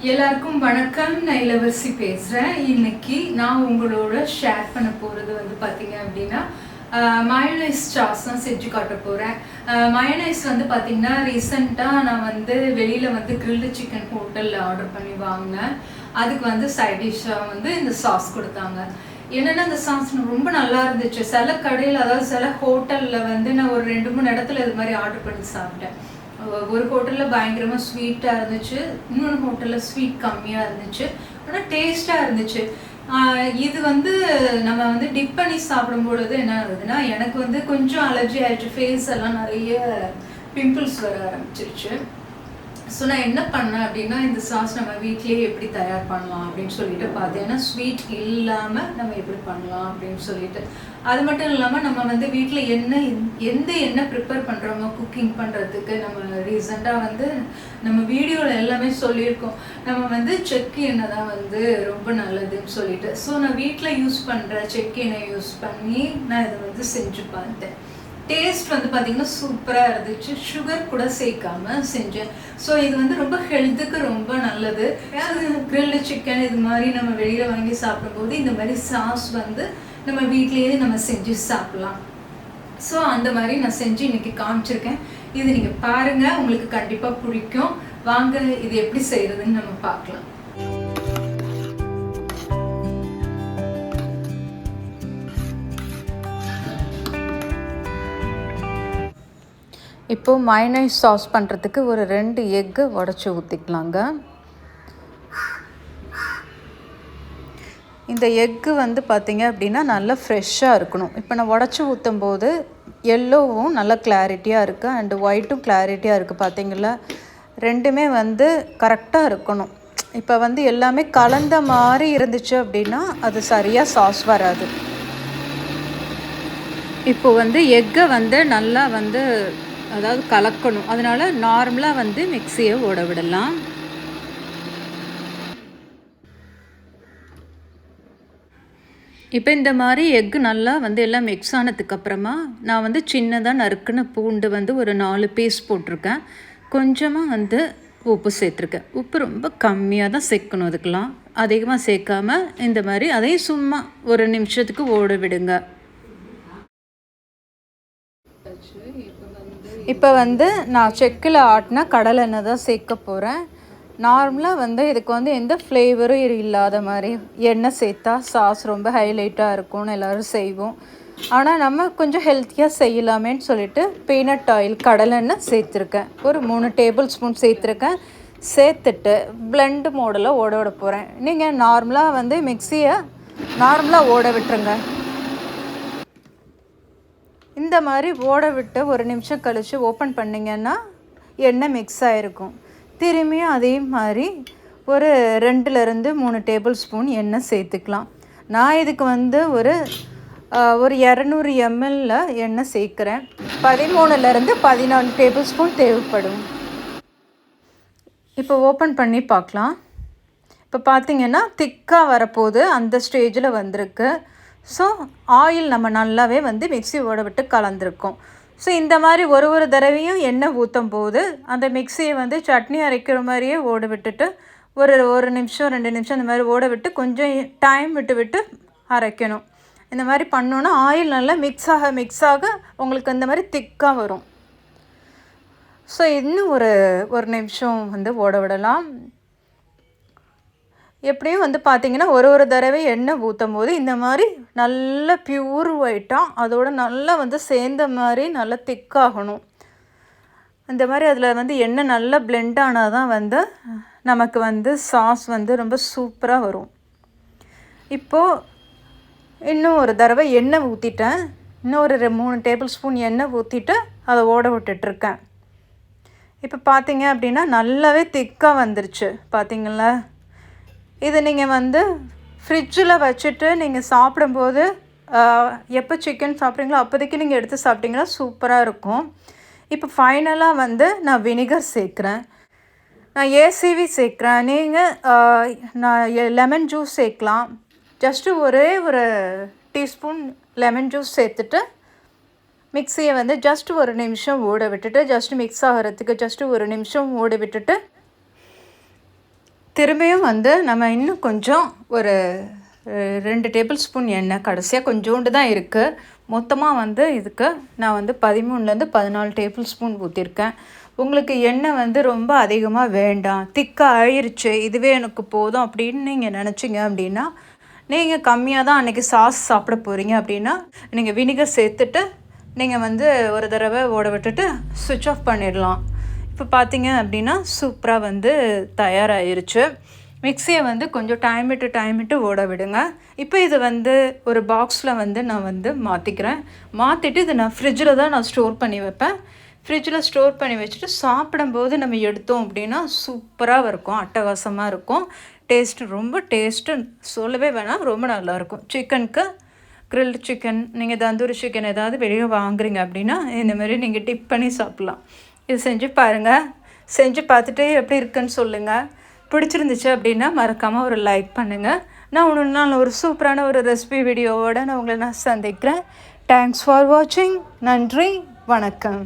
எல்லாருக்கும் வணக்கம். நான் இளவரசி பேசுகிறேன் இன்னைக்கு நான் உங்களோட ஷேர் பண்ண போகிறது வந்து பார்த்தீங்க அப்படின்னா மயனைஸ் சாஸ் தான் செஞ்சு காட்ட போகிறேன் மயனைஸ் வந்து பார்த்தீங்கன்னா ரீசண்டாக நான் வந்து வெளியில் வந்து கிரில்டு சிக்கன் ஹோட்டலில் ஆர்டர் பண்ணி வாங்கினேன். அதுக்கு வந்து சைட் டிஷ்ஷாக வந்து இந்த சாஸ் கொடுத்தாங்க. என்னன்னா அந்த சாஸ் ரொம்ப நல்லா இருந்துச்சு. சில கடையில் அதாவது சில ஹோட்டலில் வந்து நான் ஒரு ரெண்டு மூணு இடத்துல இது மாதிரி ஆர்டர் பண்ணி சாப்பிட்டேன். ஒரு ஹோட்டலில் பயங்கரமாக ஸ்வீட்டாக இருந்துச்சு இன்னொரு ஹோட்டலில் ஸ்வீட் கம்மியாக இருந்துச்சு ஆனால் டேஸ்ட்டாக இருந்துச்சு. இது வந்து நம்ம வந்து டிப் பண்ணி சாப்பிடும்பொழுது என்ன ஆகுதுன்னா எனக்கு வந்து கொஞ்சம் அலர்ஜி ஆகிடுச்சு ஃபேஸ் எல்லாம் நிறைய பிம்பிள்ஸ் வர ஆரம்பிச்சிருச்சு. ஸோ நான் என்ன பண்ணேன் அப்படின்னா இந்த சாஸ் நம்ம வீட்லேயே எப்படி தயார் பண்ணலாம் அப்படின்னு சொல்லிட்டு பார்த்தேன்னா ஸ்வீட் இல்லாமல் நம்ம எப்படி பண்ணலாம் அப்படின்னு சொல்லிட்டு. அது மட்டும் இல்லாமல் நம்ம வந்து வீட்டில் என்ன எந்த எண்ணெய் ப்ரிப்பேர் பண்ணுறோமோ குக்கிங் பண்ணுறதுக்கு நம்ம ரீசெண்டாக வந்து நம்ம வீடியோவில் எல்லாமே சொல்லியிருக்கோம். நம்ம வந்து செக்கு எண்ணெய் தான் வந்து ரொம்ப நல்லதுன்னு சொல்லிட்டு. ஸோ நான் வீட்டில் யூஸ் பண்ணுற செக்கு எண்ணெய் யூஸ் பண்ணி நான் இதை வந்து செஞ்சு பார்த்தேன். டேஸ்ட் வந்து பார்த்தீங்கன்னா சூப்பராக இருந்துச்சு. சுகர் கூட சேர்க்காம செஞ்சேன். ஸோ இது வந்து ரொம்ப ஹெல்த்துக்கு ரொம்ப நல்லது. கிரில்லு சிக்கன் இது மாதிரி நம்ம வெளியில் வாங்கி சாப்பிடும்போது இந்த மாதிரி சாஸ் வந்து நம்ம வீட்லேயே நம்ம செஞ்சு சாப்பிட்லாம். ஸோ அந்த மாதிரி நான் செஞ்சு இன்னைக்கு காமிச்சிருக்கேன். இது நீங்கள் பாருங்கள் உங்களுக்கு கண்டிப்பாக பிடிக்கும். வாங்க இது எப்படி செய்கிறதுன்னு நம்ம பார்க்கலாம். இப்போது மைனைஸ் சாஸ் பண்ணுறதுக்கு ஒரு ரெண்டு எக்கு உடச்சி ஊற்றிக்கலாங்க இந்த எக்கு வந்து பார்த்திங்க அப்படின்னா நல்லா ஃப்ரெஷ்ஷாக இருக்கணும். இப்போ நான் உடச்சி ஊற்றும் போது எல்லோவும் நல்லா கிளாரிட்டியாக இருக்குது அண்டு ஒயிட்டும் கிளாரிட்டியாக இருக்குது பார்த்தீங்களா ரெண்டுமே வந்து கரெக்டாக இருக்கணும். இப்போ வந்து எல்லாமே கலந்த மாதிரி இருந்துச்சு அப்படின்னா அது சரியாக சாஸ் வராது. இப்போ வந்து எக்கை வந்து நல்லா வந்து அதாவது கலக்கணும். அதனால் நார்மலாக வந்து மிக்சியை ஓட விடலாம். இப்போ இந்த மாதிரி எக்கு நல்லா வந்து எல்லாம் மிக்ஸ் ஆனதுக்கப்புறமா நான் வந்து சின்னதாக நறுக்குன்னு பூண்டு வந்து ஒரு நாலு பீஸ் போட்டிருக்கேன். கொஞ்சமாக வந்து உப்பு சேர்த்துருக்கேன். உப்பு ரொம்ப கம்மியாக தான் சேர்க்கணும் அதுக்கெலாம் அதிகமாக சேர்க்காமல் இந்த மாதிரி அதையும் சும்மா ஒரு நிமிஷத்துக்கு ஓட விடுங்க. இப்போ வந்து நான் செக்கில் ஆட்டின கடலெண்ணெய் தான் சேர்க்க போகிறேன். நார்மலாக வந்து இதுக்கு வந்து எந்த ஃப்ளேவரும் இல்லாத மாதிரி எண்ணெய் சேர்த்தா சாஸ் ரொம்ப ஹைலைட்டாக இருக்கும்னு எல்லோரும் செய்வோம். ஆனால் நம்ம கொஞ்சம் ஹெல்த்தியாக செய்யலாமேன்னு சொல்லிட்டு பீனட் ஆயில் கடலெண்ணெய் சேர்த்துருக்கேன். ஒரு மூணு டேபிள் ஸ்பூன் சேர்த்துருக்கேன். சேர்த்துட்டு பிளெண்டு மோடில் ஓட விட போகிறேன். நீங்கள் நார்மலாக வந்து மிக்சியை நார்மலாக ஓட விட்டுருங்க. இந்த மாதிரி ஓட விட்டு ஒரு நிமிஷம் கழித்து ஓப்பன் பண்ணிங்கன்னா எண்ணெய் மிக்ஸ் ஆகிருக்கும் திரும்பியும் அதே மாதிரி ஒரு ரெண்டுலேருந்து மூணு டேபிள் ஸ்பூன் எண்ணெய் சேர்த்துக்கலாம். நான் இதுக்கு வந்து ஒரு ஒரு இரநூறு எம்எல்ல எண்ணெய் சேர்க்குறேன். பதிமூணுலேருந்து பதினாலு டேபிள் ஸ்பூன் தேவைப்படும். இப்போ ஓப்பன் பண்ணி பார்க்கலாம். இப்போ பார்த்தீங்கன்னா திக்காக வரப்போகுது. அந்த ஸ்டேஜில் வந்திருக்கு. ஸோ ஆயில் நம்ம நல்லாவே வந்து மிக்சி ஓட விட்டு கலந்துருக்கோம். ஸோ இந்த மாதிரி ஒரு ஒரு தடவையும் எண்ணெய் ஊற்றும் போது அந்த மிக்சியை வந்து சட்னி அரைக்கிற மாதிரியே ஓட விட்டுட்டு ஒரு ஒரு நிமிஷம் ரெண்டு நிமிஷம் இந்த மாதிரி ஓட விட்டு கொஞ்சம் டைம் விட்டு விட்டு அரைக்கணும். இந்த மாதிரி பண்ணோன்னா ஆயில் நல்லா மிக்ஸ் ஆக மிக்ஸ் ஆக உங்களுக்கு இந்த மாதிரி திக்காக வரும். ஸோ இன்னும் ஒரு ஒரு நிமிஷம் வந்து ஓட விடலாம். எப்படியும் வந்து பார்த்திங்கன்னா ஒரு ஒரு தடவை எண்ணெய் ஊற்றும் போது இந்த மாதிரி நல்ல பியூர் ஒயிட்டாக அதோட நல்லா வந்து சேர்ந்த மாதிரி நல்லா திக்காகணும் இந்த மாதிரி அதில் வந்து எண்ணெய் நல்லா பிளெண்ட் ஆனால் தான் வந்து நமக்கு வந்து சாஸ் வந்து ரொம்ப சூப்பராக வரும். இப்போது இன்னும் ஒரு தடவை எண்ணெய் ஊற்றிட்டேன் இன்னும் ஒரு மூணு டேபிள் ஸ்பூன் எண்ணெய் ஊற்றிட்டு அதை ஓட விட்டுட்ருக்கேன் இப்போ பார்த்தீங்க அப்படின்னா நல்லாவே திக்காக வந்துருச்சு. பார்த்தீங்களா இது நீங்கள் வந்து ஃப்ரிட்ஜில் வச்சுட்டு நீங்கள் சாப்பிடும்போது எப்போ சிக்கன் சாப்பிட்றீங்களோ அப்போதைக்கு நீங்கள் எடுத்து சாப்பிட்டிங்கன்னா சூப்பராக இருக்கும். இப்போ ஃபைனலாக வந்து நான் வினிகர் சேர்க்குறேன். நான் ஏசிவி சேர்க்குறேன். நீங்கள் நான் லெமன் ஜூஸ் சேர்க்கலாம். ஜஸ்ட்டு ஒரே ஒரு டீஸ்பூன் லெமன் ஜூஸ் சேர்த்துட்டு மிக்சியை வந்து ஜஸ்ட் ஒரு நிமிஷம் ஓட விட்டுட்டு ஜஸ்ட் மிக்ஸ் ஆகிறதுக்கு ஜஸ்ட்டு ஒரு நிமிஷம் ஓட விட்டுட்டு திரும்பியும் வந்து நம்ம இன்னும் கொஞ்சம் ஒரு ரெண்டு டேபிள் ஸ்பூன் எண்ணெய் கடைசியாக கொஞ்சோண்டு தான் இருக்குது மொத்தமாக வந்து இதுக்கு நான் வந்து பதிமூணுலேருந்து பதினாலு டேபிள் ஸ்பூன் ஊற்றிருக்கேன் உங்களுக்கு எண்ணெய் வந்து ரொம்ப அதிகமாக வேண்டாம். திக்காக ஆயிடுச்சு இதுவே எனக்கு போதும் அப்படின்னு நீங்கள் நினச்சிங்க அப்படின்னா நீங்கள் கம்மியாக தான் அன்றைக்கி சாஸ் சாப்பிட போகிறீங்க அப்படின்னா நீங்கள் வினிகர் சேர்த்துட்டு நீங்கள் வந்து ஒரு தடவை ஓட விட்டுட்டு சுவிட்ச் ஆஃப் பண்ணிடலாம். இப்போ பார்த்தீங்க அப்படின்னா சூப்பராக வந்து தயாராகிருச்சு மிக்சியை வந்து கொஞ்சம் டைம் விட்டு டைம் விட்டு ஓட விடுங்க. இப்போ இது வந்து ஒரு பாக்ஸில் வந்து நான் வந்து மாற்றிக்கிறேன் மாற்றிட்டு இதை நான் ஃப்ரிட்ஜில் தான் நான் ஸ்டோர் பண்ணி வைப்பேன். ஃப்ரிட்ஜில் ஸ்டோர் பண்ணி வச்சுட்டு சாப்பிடும்போது நம்ம எடுத்தோம் அப்படின்னா சூப்பராக இருக்கும். அட்டகாசமாக இருக்கும். டேஸ்ட்டு ரொம்ப டேஸ்ட்டு சொல்லவே வேணாம். ரொம்ப நல்லாயிருக்கும் சிக்கனுக்கு க்ரில்டு சிக்கன் நீங்கள் தந்தூரி சிக்கன் ஏதாவது வெளியே வாங்குறீங்க அப்படின்னா இந்த மாதிரி நீங்கள் டிப் பண்ணி சாப்பிட்லாம். இது செஞ்சு பாருங்கள் செஞ்சு பார்த்துட்டு எப்படி இருக்குன்னு சொல்லுங்கள் பிடிச்சிருந்துச்சு அப்படின்னா மறக்காமல் ஒரு லைக் பண்ணுங்கள் நான் ஒன்று நாள் ஒரு சூப்பரான ஒரு ரெசிபி வீடியோவோடு நான் உங்களை நான் சந்திக்கிறேன். தேங்க்ஸ் ஃபார் வாட்சிங் நன்றி. வணக்கம்.